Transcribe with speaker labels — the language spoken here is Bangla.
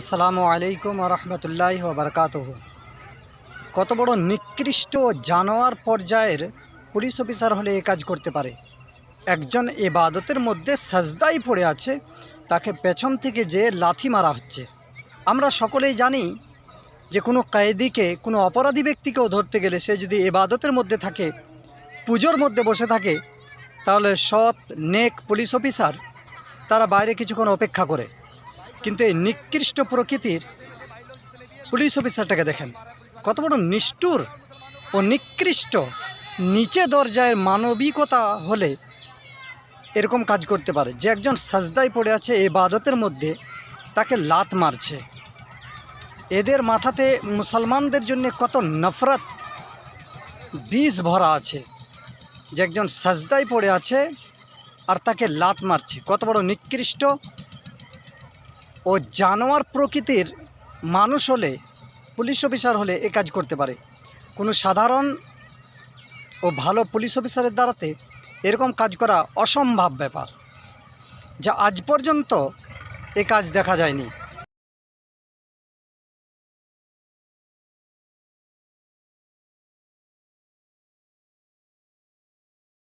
Speaker 1: আসসালামু আলাইকুম রহমতুল্লাহ বারকাত কত বড় নিকৃষ্ট জানোয়ার পর্যায়ের পুলিশ অফিসার হলে এ কাজ করতে পারে। একজন এবাদতের মধ্যে সাজদাই পড়ে আছে, তাকে পেছন থেকে যে লাথি মারা হচ্ছে। আমরা সকলেই জানি যে কোনো কয়েদিকে, কোনো অপরাধী ব্যক্তিকেও ধরতে গেলে সে যদি এবাদতের মধ্যে থাকে, পুজোর মধ্যে বসে থাকে, তাহলে সৎ, নেক পুলিশ অফিসার তারা বাইরে কিছুক্ষণ অপেক্ষা করে। কিন্তু এই নিকৃষ্ট প্রকৃতির পুলিশ অফিসারটাকে দেখেন। কত বড় নিষ্ঠুর ও নিকৃষ্ট নিচে দরজায় মানবিকতা হলে এরকম কাজ করতে পারে। যে একজন সাজদায় পড়ে আছে এই বাদতের মধ্যে তাকে লাত মারছে। এদের মাথাতে মুসলমানদের জন্য কত নফরত বিষ ভরা আছে। যে একজন সাজদায় পড়ে আছে আর তাকে লাত মারছে। কত বড় নিকৃষ্ট ও জানোয়ার প্রকৃতির মানুষ হলে, পুলিশ অফিসার হলে এ কাজ করতে পারে। কোনো সাধারণ ও ভালো পুলিশ অফিসারের দ্বারাতে এরকম কাজ করা অসম্ভব ব্যাপার, যা আজ পর্যন্ত এ কাজ দেখা যায়নি।